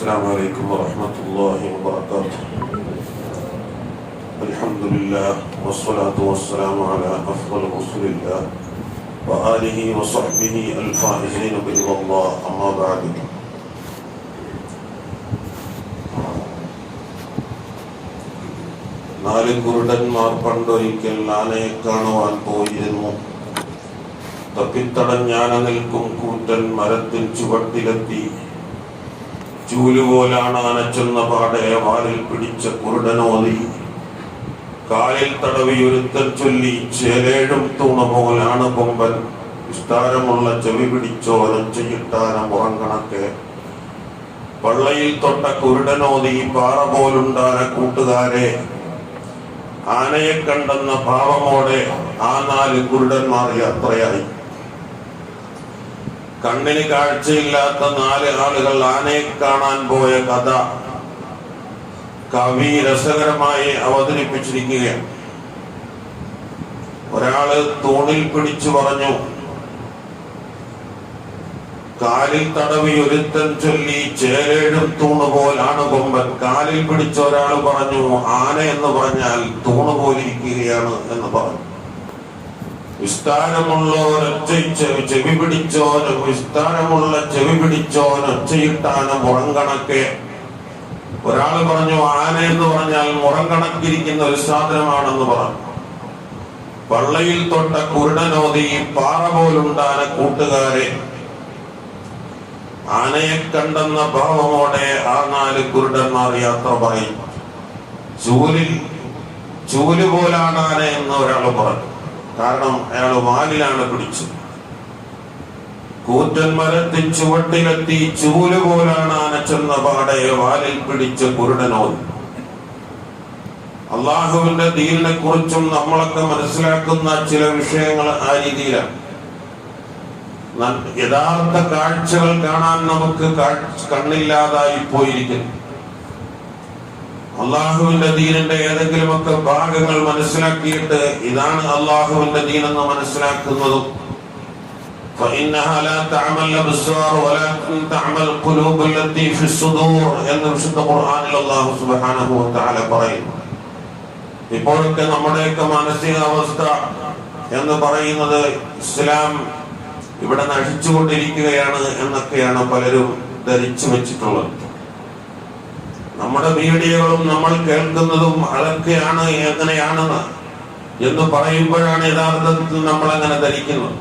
السلام عليكم ورحمة الله وبركاته الحمد لله والصلاة والسلام على أفضل رسول الله وآله وصحبه الفائزين برضا الله أما بعد നാല് കുരുടന്മാർ പണ്ടൊരിക്കൽ ആനയെ കാണുവാൻ പോയിരുന്നു തപ്പിത്തടഞ്ഞാന നിൽക്കും കൂറ്റൻ മരത്തിൻ ചുവട്ടിലെത്തി ചൂലുപോലാണ് അനച്ചെന്ന പാടെ വാലിൽ പിടിച്ച കുരുടനോതി കാലിൽ തടവി ഒരുത്തൻ ചൊല്ലി ചേലേഴും തൂണ പോലാണ് കൊമ്പൻ. വിസ്താരമുള്ള ചെവി പിടിച്ചോ ഒരച്ചയിട്ടാന മുറങ്കണക്കെ പള്ളയിൽ തൊട്ട കുരുടനോതി പാറ പോലുണ്ടാന കൂട്ടുകാരെ. ആനയെ കണ്ടെന്ന ഭാവമോടെ ആ നാല് കുരുടന്മാർ യാത്രയായി. കണ്ണിന് കാഴ്ചയില്ലാത്ത നാല് ആളുകൾ ആനയെ കാണാൻ പോയ കഥ കവി രസകരമായി അവതരിപ്പിച്ചിരിക്കുകയാണ്. ഒരാൾ തൂണിൽ പിടിച്ചു പറഞ്ഞു കാലിൽ തടവി ഒരുത്തൻ ചൊല്ലി ചേരേഴും തൂണ് പോലാണ് കൊമ്പൻ. കാലിൽ പിടിച്ച ഒരാൾ പറഞ്ഞു ആന എന്ന് പറഞ്ഞാൽ തൂണ് പോലിരിക്കുകയാണ് എന്ന് പറഞ്ഞു. വിസ്താരമുള്ള ഒറ്റ ചെവി പിടിച്ചോന് വിസ്താരമുള്ള ചെവി പിടിച്ചോൻ ഒച്ചയിട്ടാന മുറങ്കണക്കെ ഒരാൾ പറഞ്ഞു ആന എന്ന് പറഞ്ഞാൽ മുറങ്കണക്കിരിക്കുന്ന ഒരു സാധനമാണെന്ന് പറഞ്ഞു. പള്ളയിൽ തൊട്ട കുരുടനോതി പാറ പോലുണ്ടാന കൂട്ടുകാരെ. ആനയെ കണ്ടെന്ന ഭാവമോടെ ആ നാല് കുരുടന്മാർ യാത്ര പറയും. ചൂലിൽ ചൂൽ പോലാണ് ആന എന്ന് ഒരാൾ പറഞ്ഞു. കാരണം അയാൾ വാലിലാണ് പിടിച്ചത്. കൂറ്റൻ മരത്തിൽ ചുവട്ടിലെത്തി ചൂൽ പോലാണ് അനച്ചെന്ന പാടയെ വാലിൽ പിടിച്ച് കുരുടനോ അള്ളാഹുവിന്റെ ദീനിനെ കുറിച്ചും നമ്മളൊക്കെ മനസ്സിലാക്കുന്ന ചില വിഷയങ്ങൾ ആ രീതിയിലാണ്. യഥാർത്ഥ കാഴ്ചകൾ കാണാൻ നമുക്ക് കണ്ണില്ലാതായി പോയിരിക്കുന്നു. അള്ളാഹുവിന്റെ ദീനിന്റെ ഏതെങ്കിലുമൊക്കെ ഭാഗങ്ങൾ മനസ്സിലാക്കിയിട്ട് ഇതാണ് അള്ളാഹുവിന്റെ ദീൻ എന്ന് മനസ്സിലാക്കുന്നതും ഇപ്പോഴൊക്കെ നമ്മുടെയൊക്കെ മാനസികാവസ്ഥ എന്ന് പറയുന്നത് ഇസ്ലാം ഇവിടെ നശിച്ചുകൊണ്ടിരിക്കുകയാണ് എന്നൊക്കെയാണ് പലരും ധരിച്ചു വെച്ചിട്ടുള്ളത്. നമ്മുടെ മീഡിയകളും നമ്മൾ കേൾക്കുന്നതും അതൊക്കെയാണ് എങ്ങനെയാണെന്ന് എന്ന് പറയുമ്പോഴാണ് യഥാർത്ഥത്തിൽ നമ്മൾ അങ്ങനെ ധരിക്കുന്നത്.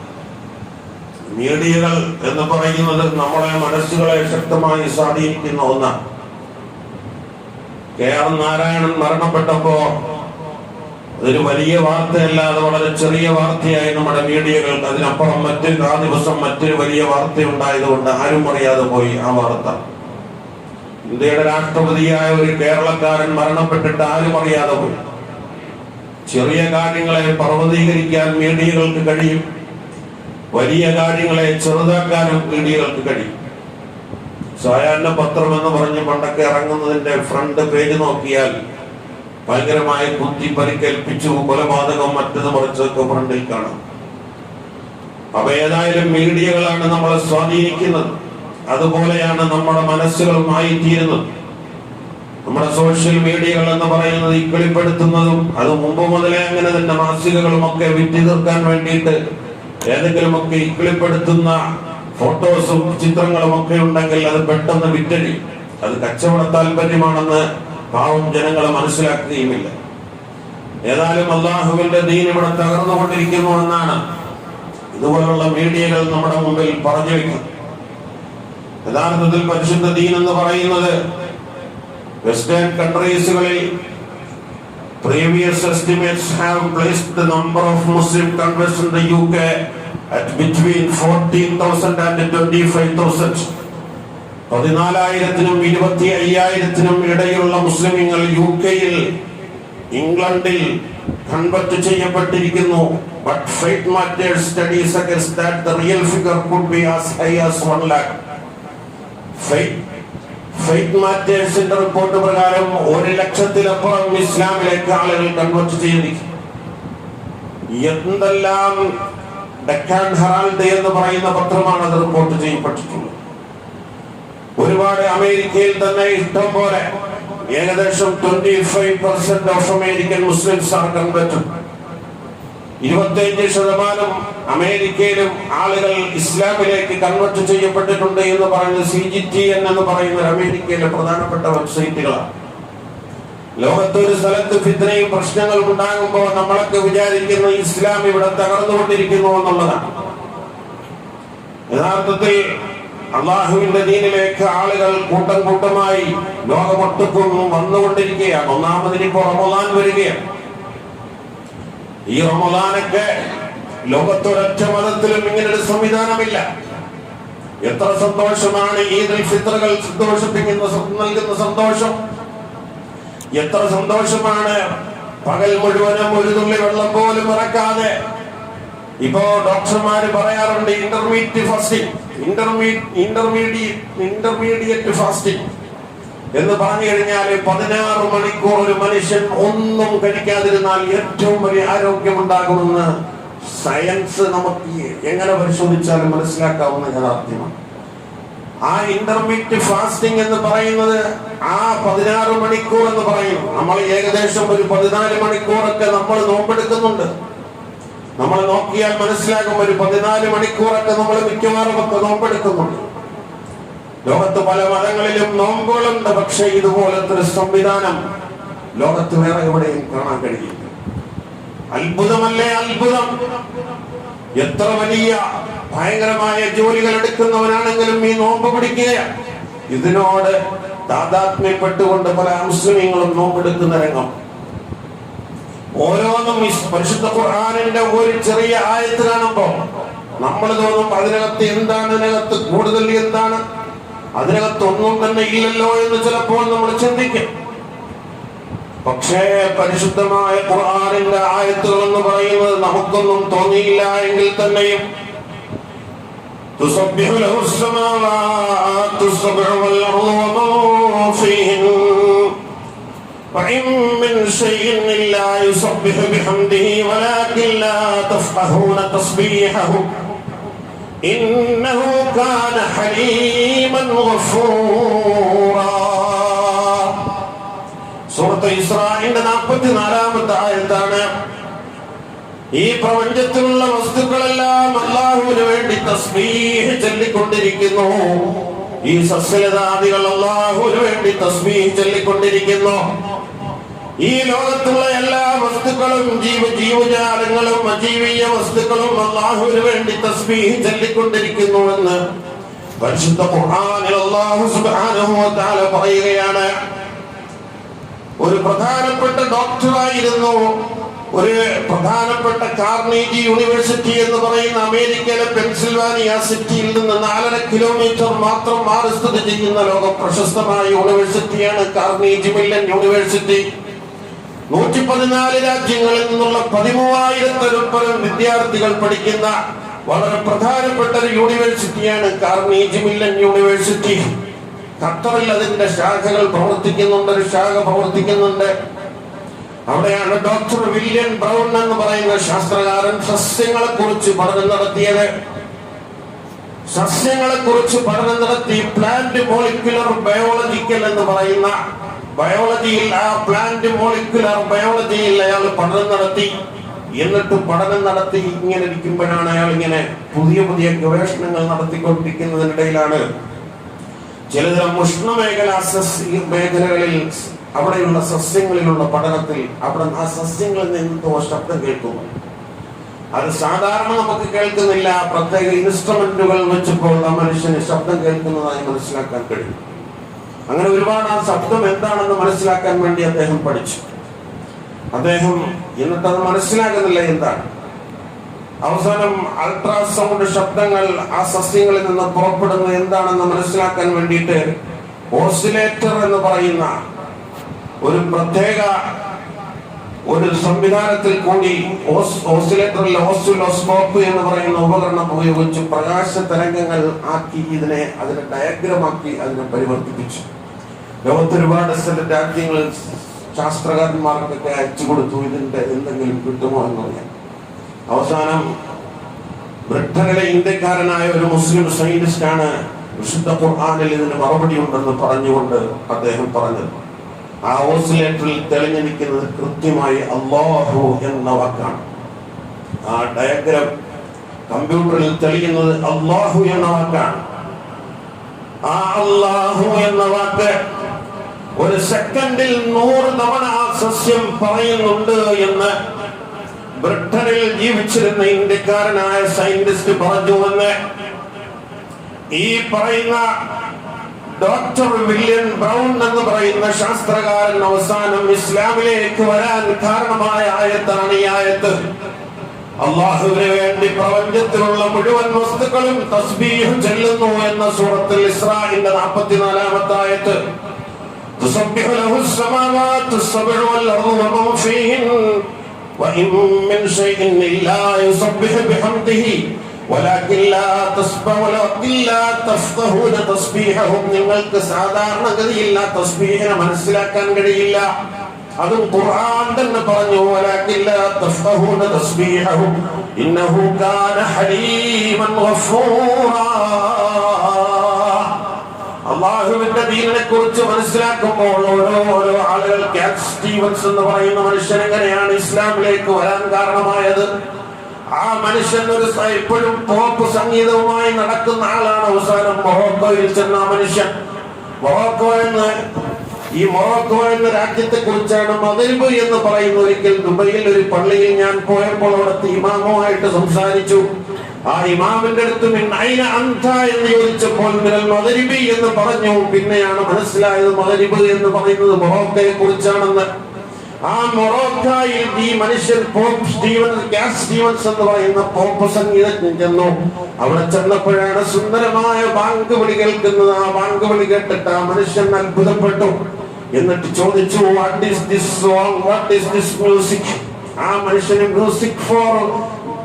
മീഡിയകൾ എന്ന് പറയുന്നത് നമ്മളെ മനസ്സുകളെ ശക്തമായി സ്വാധീനിക്കുന്ന ഒന്നാണ്. കെ ആർ നാരായണൻ മരണപ്പെട്ടപ്പോ അതൊരു വലിയ വാർത്തയല്ലാതെ വളരെ ചെറിയ വാർത്തയായി നമ്മുടെ മീഡിയകൾ അതിനപ്പുറം മറ്റൊരു ആ ദിവസം മറ്റൊരു വലിയ വാർത്ത ഉണ്ടായതുകൊണ്ട് ആരും അറിയാതെ പോയി ആ വാർത്ത. ഇന്ത്യയുടെ രാഷ്ട്രപതിയായ ഒരു കേരളക്കാരൻ മരണപ്പെട്ടിട്ട് ആരും അറിയാതെ പോയി. ചെറിയ കാര്യങ്ങളെ പർവതീകരിക്കാൻ മീഡിയകൾക്ക് കഴിയും. വലിയ കാര്യങ്ങളെ ചെറുതാക്കാനും മീഡിയകൾക്ക് കഴിയും. സായാഹ്ന പത്രം എന്ന് പറഞ്ഞ് പണ്ടൊക്കെ ഇറങ്ങുന്നതിന്റെ ഫ്രണ്ട് പേജ് നോക്കിയാൽ ഭയങ്കരമായ കുത്തി പരിക്കേൽപ്പിച്ചു കൊലപാതകം മറ്റത് മറിച്ചൊക്കെ ഫ്രണ്ടിൽ കാണാം. അപ്പൊ ഏതായാലും മീഡിയകളാണ് നമ്മളെ സ്വാധീനിക്കുന്നത്. അതുപോലെയാണ് നമ്മുടെ മനസ്സുകളുമായി തീരുന്നത് നമ്മുടെ സോഷ്യൽ മീഡിയകൾ എന്ന് പറയുന്നത് ഇക്കളിപ്പെടുത്തുന്നതും അത് മുമ്പ് മുതലേ അങ്ങനെ തന്നെ മാസികകളും ഒക്കെ വിറ്റി തീർക്കാൻ വേണ്ടിയിട്ട് ഏതെങ്കിലുമൊക്കെ ഇക്കളിപ്പെടുത്തുന്ന ഫോട്ടോസും ചിത്രങ്ങളും ഒക്കെ ഉണ്ടെങ്കിൽ അത് പെട്ടെന്ന് വിറ്റഴി അത് കച്ചവട താല്പര്യമാണെന്ന് പാവം ജനങ്ങൾ മനസ്സിലാക്കുകയുമില്ല. ഏതായാലും അള്ളാഹുവിന്റെ ദീൻ ഇവിടെ തകർന്നുകൊണ്ടിരിക്കുന്നു എന്നാണ് ഇതുപോലുള്ള മീഡിയകൾ നമ്മുടെ മുമ്പിൽ പറഞ്ഞു വെക്കുന്നത്. യഥാർത്ഥത്തിൽ പരിശുദ്ധ ദീൻ എന്ന് പറയുന്നത് വെസ്റ്റേൺ കൺട്രീസുകളിൽ previous estimates have placed the number of Muslim converts in the UK at between 14,000 and 25,000. പതിനാലായിരത്തിനും ഇരുപത്തി അയ്യായിരത്തിനും ഇടയിലുള്ള മുസ്ലിമീങ്ങൾ യു കെയിൽ ഇംഗ്ലണ്ടിൽ കൺവെർട്ട് ചെയ്യപ്പെട്ടിരിക്കുന്നു. But Faith Matters studies against that the real figure could be as high as one lakh Faith മാറ്റേഴ്സിന്റെ report പ്രകാരം ഒരു ലക്ഷത്തിലപ്പുറം ഇസ്ലാമിലേക്ക് ആളുകൾ കൺവേർട്ട് ചെയ്തിരിക്കും. എന്തെല്ലാം ഡെക്കാൻ ഹെറാൾഡ് എന്ന് പറയുന്ന പത്രമാണ് അത് റിപ്പോർട്ട് ചെയ്യപ്പെട്ടിട്ടുള്ളത്. ഒരുപാട് അമേരിക്കയിൽ തന്നെ ഇഷ്ടം പോലെ ഏകദേശം twenty five percent of American Muslims ആണ് കൺവെർട്ടും ഇരുപത്തിയഞ്ച് ശതമാനം അമേരിക്കയിലും ആളുകൾ ഇസ്ലാമിലേക്ക് കൺവെർട്ട് ചെയ്യപ്പെട്ടിട്ടുണ്ട് എന്ന് പറയുന്നത് സി ജി ടി എൻ എന്ന് പറയുന്ന അമേരിക്കയിലെ പ്രധാനപ്പെട്ട വെബ്സൈറ്റുകളാണ്. ലോകത്തൊരു സ്ഥലത്ത് ഫിത്തനയും പ്രശ്നങ്ങളും ഉണ്ടാകുമ്പോൾ നമ്മളൊക്കെ വിചാരിക്കുന്ന ഇസ്ലാം ഇവിടെ തകർന്നുകൊണ്ടിരിക്കുന്നു എന്നുള്ളതാണ്. യഥാർത്ഥത്തിൽ അള്ളാഹുവിന്റെ ദീനിലേക്ക് ആളുകൾ കൂട്ടം കൂട്ടമായി ലോകമൊട്ടുക്കും വന്നുകൊണ്ടിരിക്കുകയാണ്. ഒന്നാമതിനിപ്പോ റമദാൻ വരികയാണ്. ഈ റമദാനൊക്കെ ലോകത്തൊരൊറ്റ മതത്തിലും ഇങ്ങനെ ഒരു സംവിധാനമില്ല. എത്ര സന്തോഷമാണ് ഈ ദൃശ്യത്തുകൾ സന്തോഷിപ്പിക്കുന്ന നൽകുന്ന സന്തോഷം. എത്ര സന്തോഷമാണ് പകൽ മുഴുവനും ഒരു തുള്ളി വെള്ളം പോലും ഇറക്കാതെ. ഇപ്പോ ഡോക്ടർമാര് പറയാറുണ്ട് intermediate fasting intermediate intermediate intermediate fasting എന്ന് പറഞ്ഞു കഴിഞ്ഞാൽ പതിനാറ് മണിക്കൂർ ഒരു മനുഷ്യൻ ഒന്നും കഴിക്കാതിരുന്നാൽ ഏറ്റവും വലിയ ആരോഗ്യമുണ്ടാകുമെന്ന് സയൻസ് നമുക്ക് എങ്ങനെ പരിശോധിച്ചാലും മനസ്സിലാക്കാവുന്ന യാഥാർത്ഥ്യമാണ്. ആ ഇന്റർമീഡിയറ്റ് ഫാസ്റ്റിംഗ് എന്ന് പറയുന്നത് ആ പതിനാറ് മണിക്കൂർ എന്ന് പറയും. നമ്മൾ ഏകദേശം ഒരു പതിനാല് മണിക്കൂറൊക്കെ നമ്മൾ നോമ്പെടുക്കുന്നുണ്ട്. നമ്മൾ നോക്കിയാൽ മനസ്സിലാകും ഒരു പതിനാല് മണിക്കൂറൊക്കെ നമ്മൾ മിക്കവാറും ഒക്കെ നോമ്പെടുക്കുന്നുണ്ട്. ലോകത്ത് പല മതങ്ങളിലും നോമ്പുകളുണ്ട് പക്ഷെ ഇതുപോലത്തെ ഒരു സംവിധാനം ലോകത്ത് വേറെ എവിടെയും കാണാൻ കഴിയില്ല. അത്ഭുതമല്ലേ അത്ഭുതം? എത്ര വലിയ ഭയങ്കരമായ ജോലികൾ എടുക്കുന്നവനാണെങ്കിലും ഈ നോമ്പ് പിടിക്കുകയാണ് ഇതിനോട് താതാത്മ്യപ്പെട്ടുകൊണ്ട് പല മുസ്ലിമീങ്ങളും നോമ്പെടുക്കുന്ന രംഗം. ഓരോന്നും ഈ പരിശുദ്ധ ഖുർആാനിന്റെ ഒരു ചെറിയ ആയത്ത് കാണുമ്പോൾ നമ്മൾ തോന്നും അതിനകത്ത് എന്താണ് അതിനകത്ത് കൂടുതൽ എന്താണ്? അതിനകത്ത് ഒന്നും തന്നെ ഇല്ലല്ലോ എന്ന് ചിലപ്പോൾ നമ്മൾ ചിന്തിക്കും പക്ഷേ പരിശുദ്ധമായ ഖുർആാനിന്റെ ആയത്തുകൾ എന്ന് പറയുന്നത് നമുക്കൊന്നും തോന്നിയില്ല എങ്കിൽ തന്നെയും تسبح له السماوات السبع والأرض ومن فيهن وإن من شيء إلا يسبح بحمده ولكن لا تفقهون تسبيحه إنه كان حليما غفورا സൂറത്ത് ഇസ്രായേലിന്റെ നാൽപ്പത്തിനാലാമത്തെ ആയത്താണ് ഈ പ്രപഞ്ചത്തിലുള്ള വസ്തുക്കളെല്ലാം അള്ളാഹുവിന് വേണ്ടി തസ്ബീഹ് ചൊല്ലിക്കൊണ്ടിരിക്കുന്നു ഈ സസ്യലതാദികൾ അള്ളാഹുവിന് വേണ്ടി തസ്ബീഹ് ചൊല്ലിക്കൊണ്ടിരിക്കുന്നു ഈ ലോകത്തുള്ള എല്ലാ വസ്തുക്കളും ജീവ ജീവജാലങ്ങളും അജീവീയ വസ്തുക്കളും അള്ളാഹുവിന് വേണ്ടി തസ്ബീഹ് ചൊല്ലിക്കൊണ്ടിരിക്കുന്നു എന്ന് പരിശുദ്ധ ഖുർആനിൽ അള്ളാഹു സുബ്ഹാനഹു വ തആല പറയുകയാണ്. ഒരു പ്രധാനപ്പെട്ട ഡോക്ടറായിരുന്നു ഒരു പ്രധാനപ്പെട്ട കാർണേജി യൂണിവേഴ്സിറ്റി എന്ന് പറയുന്ന അമേരിക്കയിലെ പെൻസിൽവാനിയ സിറ്റിയിൽ നിന്ന് നാലര കിലോമീറ്റർ മാത്രം മാറി സ്ഥിതി ചെയ്യുന്ന ലോക പ്രശസ്തമായ യൂണിവേഴ്സിറ്റിയാണ് കാർണേജി മില്ലൻ യൂണിവേഴ്സിറ്റി. നൂറ്റി പതിനാല് രാജ്യങ്ങളിൽ നിന്നുള്ള പതിമൂവായിരത്തിലൊപ്പരം വിദ്യാർത്ഥികൾ പഠിക്കുന്ന വളരെ പ്രധാനപ്പെട്ട ഒരു യൂണിവേഴ്സിറ്റിയാണ് കാർണേജി മില്ലൻ യൂണിവേഴ്സിറ്റി. ഖത്തറിൽ അതിന്റെ ശാഖകൾ പ്രവർത്തിക്കുന്നുണ്ട് ഒരു ശാഖ പ്രവർത്തിക്കുന്നുണ്ട്. അവിടെയാണ് ഡോക്ടർ വില്യം ബ്രൗൺ എന്ന് പറയുന്ന ശാസ്ത്രകാരൻ സസ്യങ്ങളെ കുറിച്ച് പഠനം നടത്തിയത്. സസ്യങ്ങളെ കുറിച്ച് പഠനം നടത്തി പ്ലാന്റ് മോളിക്കുലർ ബയോളജിക്കൽ എന്ന് പറയുന്ന ബയോളജിയിൽ ആ പ്ലാന്റ് മോളിക്കുലർ ബയോളജിയിൽ അയാൾ പഠനം നടത്തി. എന്നിട്ട് പഠനം നടത്തി ഇങ്ങനെ ഇരിക്കുമ്പോഴാണ് അയാൾ ഇങ്ങനെ പുതിയ പുതിയ ഗവേഷണങ്ങൾ നടത്തിക്കൊണ്ടിരിക്കുന്നതിനിടയിലാണ്. ചില ഉഷ്ണമേഖല മേഖലകളിൽ അവിടെയുള്ള സസ്യങ്ങളിലുള്ള പഠനത്തിൽ അവിടെ ആ സസ്യങ്ങളിൽ നിന്ന് ശബ്ദം കേൾക്കുന്നു അത് സാധാരണ നമുക്ക് കേൾക്കുന്നില്ല. പ്രത്യേക ഇൻസ്ട്രുമെന്റുകൾ വെച്ചപ്പോൾ മനുഷ്യന് ശബ്ദം കേൾക്കുന്നതായി മനസ്സിലാക്കാൻ കഴിയും. അങ്ങനെ ഒരുപാട് ആ ശബ്ദം എന്താണെന്ന് മനസ്സിലാക്കാൻ വേണ്ടി അദ്ദേഹം പഠിച്ചു. അദ്ദേഹം എന്നിട്ട് അത് മനസ്സിലാക്കുന്നില്ല എന്താണ്. അവസാനം അൾട്രാസൗണ്ട് ശബ്ദങ്ങൾ ആ സസ്യങ്ങളിൽ നിന്ന് പുറപ്പെടുന്നത് എന്താണെന്ന് മനസ്സിലാക്കാൻ വേണ്ടിയിട്ട് ഓസിലേറ്റർ എന്ന് പറയുന്ന ഒരു പ്രത്യേക ഒരു സംവിധാനത്തിൽ കൂടി ഓസ്- ഓസിലേറ്ററിൽ ഓസിലോസ്കോപ്പ് എന്ന് പറയുന്ന ഉപകരണം ഉപയോഗിച്ച് പ്രകാശ തരംഗങ്ങൾ ആക്കി ഇതിനെ അതിനെ ഡയഗ്രമാക്കി അതിനെ പരിവർത്തിപ്പിച്ചു. ലോകത്ത് ഒരുപാട് രാജ്യങ്ങൾ ശാസ്ത്രകാരന്മാർക്കൊക്കെ അയച്ചു കൊടുത്തു ഇതിന്റെ എന്തെങ്കിലും കിട്ടുമോ എന്ന് പറയാൻ അവസാനം ബ്രിട്ടനിലെ ഇന്ത്യക്കാരനായ ഒരു മുസ്ലിം സയന്റിസ്റ്റ് ആണ് വിശുദ്ധ ഖുർആാനിൽ ഇതിന് മറുപടി ഉണ്ടെന്ന് പറഞ്ഞുകൊണ്ട് അദ്ദേഹം പറഞ്ഞത്. ആ ഓസിലേറ്ററിൽ തെളിഞ്ഞു നിൽക്കുന്നത് കൃത്യമായി അള്ളാഹു എന്ന വാക്കാണ്. ആ ഡയഗ്രം കമ്പ്യൂട്ടറിൽ തെളിയുന്നത് അള്ളാഹു എന്ന വാക്കാണ്. ആ അള്ളാഹു എന്ന വാക്ക് ഒരു സെക്കൻഡിൽ നൂറ് തവണ ആ സസ്യം പറയുന്നുണ്ട് എന്ന് ബ്രിട്ടനിൽ ജീവിച്ചിരുന്ന ഇന്ത്യക്കാരനായ സയന്റിസ്റ്റ് പറഞ്ഞു പറഞ്ഞുവെന്ന് ഈ പറയുന്ന ഡോക്ടർ വില്യം ബ്രൗൺ എന്ന് പറയുന്ന ശാസ്ത്രകാരൻ അവസാനം ഇസ്ലാമിലേക്ക് വരാൻ കാരണമായ ആയത്താണ് ഈ ആയത്ത്. അള്ളാഹുവിന് വേണ്ടി പ്രപഞ്ചത്തിലുള്ള മുഴുവൻ വസ്തുക്കളും തസ്ബീഹ് ചെല്ലുന്നു എന്ന സൂറത്തിൽ ഇസ്രാഹിന്റെ നാൽപ്പത്തിനാലാമത്തെ ആയത്ത്. تسبح له السماوات السبع والأرض ومن فيهن وإن من شيء إلا يسبح بحمده ولكن لا تسبح ولكن لا تفقهون تسبيحهم നിങ്ങൾക്ക് സാധാരണഗതിയിൽ ആ തസ്ബീഹിനെ മനസ്സിലാക്കാൻ കഴിയില്ല അതും ഖുർആൻ തന്നെ പറഞ്ഞു ولكن لا تفقهون تسبيحهم إنه كان حليما غفورا അള്ളാഹുവിന്റെ ദീനിനെ കുറിച്ച് മനസ്സിലാക്കുമ്പോൾ ഓരോ ഓരോ ആളുകൾ കാറ്റ് സ്റ്റീവൻസ് എന്ന് പറയുന്ന മനുഷ്യൻ എങ്ങനെയാണ് ഇസ്ലാമിലേക്ക് വരാൻ കാരണമായത്? ആ മനുഷ്യൻ ഒരു എപ്പോഴും പോപ്പ് സംഗീതവുമായി നടക്കുന്ന ആളാണ്. അവസാനം മൊറോക്കോയിൽ ചെന്ന മനുഷ്യൻ. മൊറോക്കോ എന്ന് ഈ മൊറോക്കോ എന്ന രാജ്യത്തെ കുറിച്ചാണ് മദരിബ് എന്ന് പറയുന്ന ഒരിക്കൽ ദുബൈയിൽ ഒരു പള്ളിയിൽ ഞാൻ പോയപ്പോൾ അവിടുത്തെ ഇമാമുമായിട്ട് സംസാരിച്ചു. ആ ഇമാമിന്റെ അടുത്ത് എന്ന് ചോദിച്ചപ്പോൾ മദരിബി എന്ന് പറഞ്ഞു. പിന്നെയാണ് മനസ്സിലായത് മദരിബ് എന്ന് പറയുന്നത് മൊറോക്കയെ കുറിച്ചാണെന്ന്. ആ മൊറോക്കയിൽ ഈ മനുഷ്യൻ പോപ്പ് സ്റ്റീവൻ ഗ്യാസ് സ്റ്റീവൻസ് എന്ന് പറയുന്ന പോപ്പ് സംഗീതജ്ഞൻ ചെന്നു. അവിടെ ചെന്നപ്പോഴാണ് സുന്ദരമായ ബാങ്ക് വിളി കേൾക്കുന്നത്. ആ ബാങ്ക് വിളി കേട്ടിട്ട് ആ മനുഷ്യൻ അത്ഭുതപ്പെട്ടു. എന്നിട്ട് ചോദിച്ചു what is this song what is this music ആ മനുഷ്യന് മ്യൂസിക് ഫോർ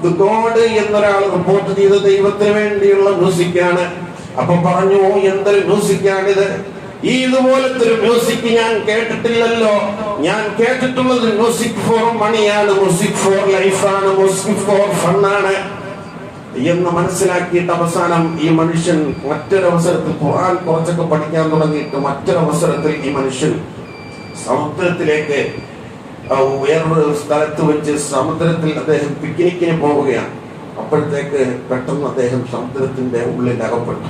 ഗോഡ് എന്നൊരാൾ റിപ്പോർട്ട് ചെയ്ത ദൈവത്തിന് വേണ്ടിയുള്ള മ്യൂസിക്കാണ്. അപ്പൊ പറഞ്ഞു എന്തൊരു മ്യൂസിക്കാണിത്? ഈ ഇതുപോലത്തെ ഒരു മ്യൂസിക് ഞാൻ കേട്ടിട്ടില്ലല്ലോ. ഞാൻ കേട്ടിട്ടുള്ളത് മ്യൂസിക് ഫോർ മണിയാണ്. മ്യൂസിക് ഫോർ ലൈഫാണ്. മ്യൂസിക് ഫോർ ഫണ്ണാണ്. എന്ന് മനസ്സിലാക്കിയിട്ട് അവസാനം ഈ മനുഷ്യൻ മറ്റൊരവസരത്തിൽ ഖുർആൻ കുറച്ചൊക്കെ പഠിക്കാൻ തുടങ്ങിയിട്ട് മറ്റൊരവസരത്തിൽ ഈ മനുഷ്യൻ സമുദ്രത്തിലേക്ക് വേറൊരു സ്ഥലത്ത് വെച്ച് സമുദ്രത്തിൽ അദ്ദേഹം പിക്നിക്കിന് പോവുകയാണ്. അപ്പോഴത്തേക്ക് പെട്ടെന്ന് അദ്ദേഹം സമുദ്രത്തിന്റെ ഉള്ളിൽ അകപ്പെട്ടു.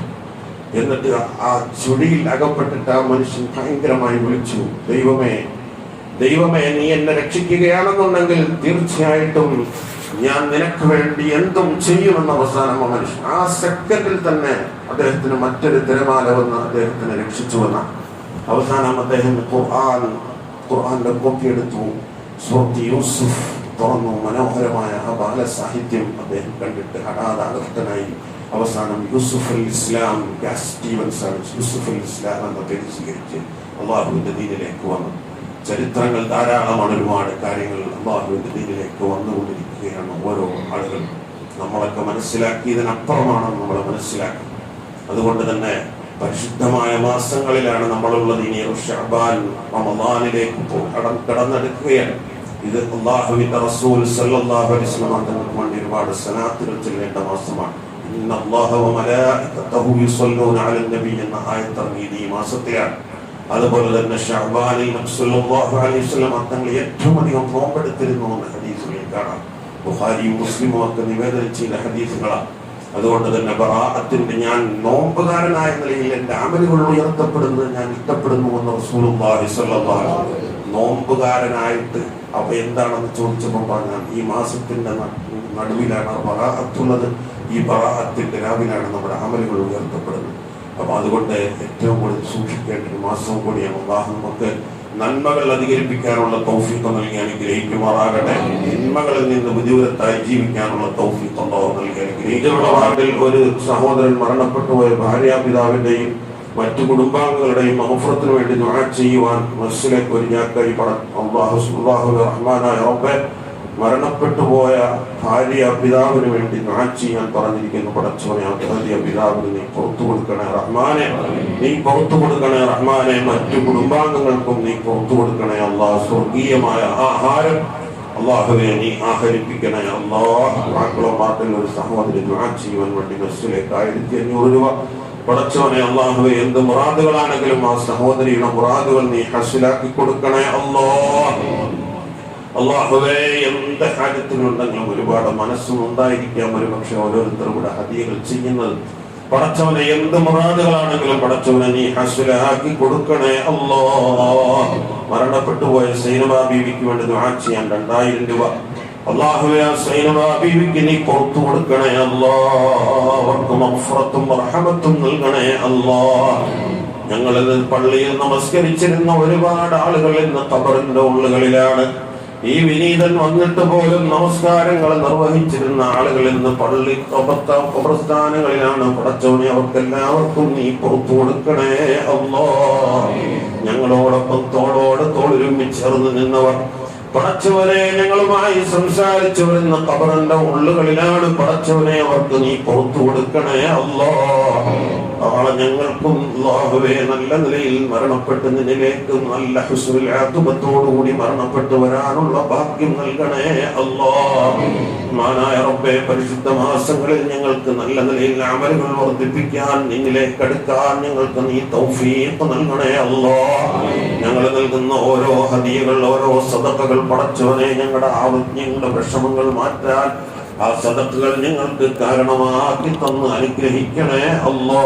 എന്നിട്ട് ആ ചുഴിയിൽ അകപ്പെട്ടിട്ട് ആ മനുഷ്യൻ ഭയങ്കരമായി വിളിച്ചു ദൈവമേ ദൈവമേ നീ എന്നെ രക്ഷിക്കുകയാണെന്നുണ്ടെങ്കിൽ തീർച്ചയായിട്ടും ഞാൻ നിനക്ക് വേണ്ടി എന്തും ചെയ്യുമെന്ന അവസാനം ആ മനുഷ്യൻ ആ സെക്കൻഡിൽ തന്നെ അദ്ദേഹത്തിന് മറ്റൊരു തിരമാല വന്ന് അദ്ദേഹത്തിനെ രക്ഷിച്ചു വന്ന. അവസാനം അദ്ദേഹം ഖുർആൻ ഖുർആന്റെ കോപ്പി എടുത്തു. സൂറത്ത് യൂസുഫ് തുറന്നു. മനോഹരമായ ആ ബാലസാഹിത്യം അദ്ദേഹം കണ്ടിട്ട് ഹഠാതാകൃഷ്ടനായി അവസാനം യൂസുഫ് അൽ ഇസ്ലാം ഗ്യാസ് യൂസുഫ് അൽ ഇസ്ലാം എന്ന പേര് സ്വീകരിച്ച് അള്ളാഹുവിന്റെ ദീനിലേക്ക് വന്നു. ചരിത്രങ്ങൾ ധാരാളമാണ്. ഒരുപാട് കാര്യങ്ങൾ അള്ളാഹുവിന്റെ ദീനിലേക്ക് വന്നുകൊണ്ടിരിക്കുകയാണ് ഓരോ ആളുകളും. നമ്മളൊക്കെ മനസ്സിലാക്കിയതിനപ്പുറമാണ് നമ്മളെ മനസ്സിലാക്കുന്നത്. അതുകൊണ്ട് തന്നെ പരിശുദ്ധമായ മാസങ്ങളിലാണ് നമ്മളുള്ളത് ഇനി ഷഹബാൻ റമദാനിലേക്ക് കടന്നെടുക്കുകയാണ്. ഇത് അള്ളാഹുവിന്റെ റസൂൽ സല്ലല്ലാഹു അലൈഹി വസല്ലം തങ്ങൾക്ക് വേണ്ടി ഒരുപാട് സലാത്തുകൾ ചെല്ലേണ്ട മാസമാണ്. ഇന്ന അല്ലാഹു മലായികതഹു യുസല്ലൂന അലൻ നബി എന്ന ആയത്ത് ഇറങ്ങിയത് ഈ മാസത്തെയാണ്. അതുപോലെ തന്നെ ഷഹബാനിൽ സല്ലല്ലാഹു അലൈഹി വസല്ലം തങ്ങൾ ഏറ്റവും അധികം നോമ്പെടുത്തിരുന്നു എന്ന ഹദീസുകളിൽ കാണാം. ബുഖാരിയും മുസ്ലിമും ഒക്കെ നിവേദനം ചെയ്ത ഹദീസുകളാണ്. അതുകൊണ്ട് തന്നെ ബറാഅത്തിന്റെ ഞാൻ നോമ്പുകാരനായ നിലയിൽ എന്റെ അമലുകൾ ഉയർത്തപ്പെടുന്നത് ഞാൻ ഇഷ്ടപ്പെടുന്നു എന്ന് റസൂലുള്ളാഹി സ്വല്ലല്ലാഹു. നോമ്പുകാരനായിട്ട് അപ്പൊ എന്താണെന്ന് ചോദിച്ചപ്പോൾ പറഞ്ഞാൽ ഈ മാസത്തിന്റെ നടുവിലാണ് ബറാഅത്തുള്ളത് ഈ ബറാഅത്തിന്റെ രാവിലാണ് നമ്മുടെ അമലുകൾ ഉയർത്തപ്പെടുന്നത് അപ്പൊ അതുകൊണ്ട് ഏറ്റവും കൂടുതൽ സൂക്ഷിക്കേണ്ട ഒരു മാസവും കൂടിയാണ് അള്ളാഹു നമുക്ക് നന്മകൾ അധികരിപ്പിക്കാനുള്ള തൗഫീഖ് നൽകി അനുഗ്രഹിക്കുമാറാകട്ടെ. നന്മകളിൽ നിന്ന് ബുദ്ധിപരത്തായി ജീവിക്കാനുള്ള തൗഫീഖ് അള്ളാഹു നൽകി അനുഗ്രഹിക്കുമാറാകട്ടെ ഒരു സഹോദരൻ മരണപ്പെട്ടുപോയ ഭാര്യാപിതാവിന്റെയും മറ്റു കുടുംബാംഗങ്ങളുടെയും മഹഫറത്തിന് വേണ്ടി ദുആ ചെയ്യുവാൻ മനസ്സിലേക്ക് ഒരു ഞാക്കൈ അല്ലാഹു അള്ളാഹു അള്ളാഹു റഹ്മാനായ റബ്ബെ മരണപ്പെട്ടു പോയ ഭാര്യ പിതാവിന് വേണ്ടി നാച്ചി ഞാൻ പറഞ്ഞിരിക്കുന്നു ആ ഭാര്യ പിതാവിന് നീ പുറത്തു കൊടുക്കണേ റഹ്മാനെ. നീ പുറത്തു കൊടുക്കണേ റഹ്മാനെ. മറ്റു കുടുംബാംഗങ്ങൾക്കും നീ പുറത്തു കൊടുക്കണേ അള്ളാഹ് സ്വർഗീയമായ ആഹാരം അള്ളാഹുവെ നീ ആഹരിപ്പിക്കണേ അള്ളാഹ് മാക്കളോ മാട്ടിൽ ഒരു സഹോദരി ചെയ്യുവാൻ വേണ്ടി ബസ്സിലേക്ക് ആയിരത്തി അഞ്ഞൂറ് രൂപ. പടച്ചോനെ അള്ളാഹുവെ എന്ത് മുറാദുകളാണെങ്കിലും ആ സഹോദരിയുടെ മുറാദുകൾ നീ ഹസിലാക്കി കൊടുക്കണേ അല്ലോ. അള്ളാഹുവേ എന്ത് കാര്യത്തിനുണ്ടെങ്കിലും ഒരുപാട് മനസ്സും ഉണ്ടായിരിക്കാം. ഒരു പക്ഷെ ഓരോരുത്തരും കൂടെ ഹദിയകൾ ചെയ്യുന്നത്. പടച്ചവനെ എന്ത് മുറാദുകളാണെങ്കിലും പടച്ചവനെ നീ ഹസുലാക്കി കൊടുക്കണേ അല്ലോ മരണപ്പെട്ടു പോയ സൈനബാ ബീവിക്ക് വേണ്ടി ദുആ ചെയ്യാൻ രണ്ടായിരം രൂപ. അള്ളാഹുവെ ആ സൈനബാ ബീവിക്ക് നീ പുറത്തു കൊടുക്കണേ അല്ലോ അവർക്ക് മഫ്രത്തും റഹമത്തും നൽകണേ അല്ലോ ഞങ്ങളിൽ പള്ളിയിൽ നമസ്കരിച്ചിരുന്ന ഒരുപാട് ആളുകൾ ഇന്ന് തബറിന്റെ ഉള്ളുകളിലാണ്. ഈ വിനീതൻ വന്നിട്ട് പോലും നമസ്കാരങ്ങൾ നിർവഹിച്ചിരുന്ന ആളുകൾ ഇന്ന് പള്ളി പ്രസ്ഥാനങ്ങളിലാണ് അവർക്ക് അവർക്കെല്ലാവർക്കും നീ പുറത്തു കൊടുക്കണേ. അല്ലോ ഞങ്ങളോടൊപ്പം തോളോട് തോളൊരുമിച്ചേർന്ന് ചേർന്ന് നിന്നവർ. പടച്ചവനെ ഞങ്ങളുമായി സംസാരിച്ചു വരുന്ന കബറിന്റെ ഉള്ളുകളിലാണ് പടച്ചവനെ അവർക്ക് നീ പുറത്തു കൊടുക്കണേ. അല്ലോ നാളെ ഞങ്ങൾക്കും അല്ലാഹുവേ നല്ല നിലയിൽ മരണപ്പെട്ട് നിന്നിലേക്ക് നല്ല ഹുസ്നുൽ കൂടി മരണപ്പെട്ടു വരാനുള്ള ഭാഗ്യം നൽകണേ അല്ലോ. മാനായ റബ്ബെ പരിശുദ്ധ മാസങ്ങളിൽ ഞങ്ങൾക്ക് നല്ല നിലയിൽ അമലുകൾ വർദ്ധിപ്പിക്കാൻ നിന്നിലേക്ക് അടുക്കാൻ ഞങ്ങൾക്ക് നീ തൗഫീഖ് നൽകണേ അല്ലോ. ഞങ്ങൾ നൽകുന്ന ഓരോ ഹദിയകൾ ഓരോ സദക്കകൾ പടച്ചവനെ ഞങ്ങളുടെ ആവജ്ഞങ്ങളുടെ വിഷമങ്ങൾ മാറ്റാൻ ആ സദക്കുകൾ ഞങ്ങൾക്ക് കാരണമാക്കി തന്ന് അനുഗ്രഹിക്കണേ അല്ലോ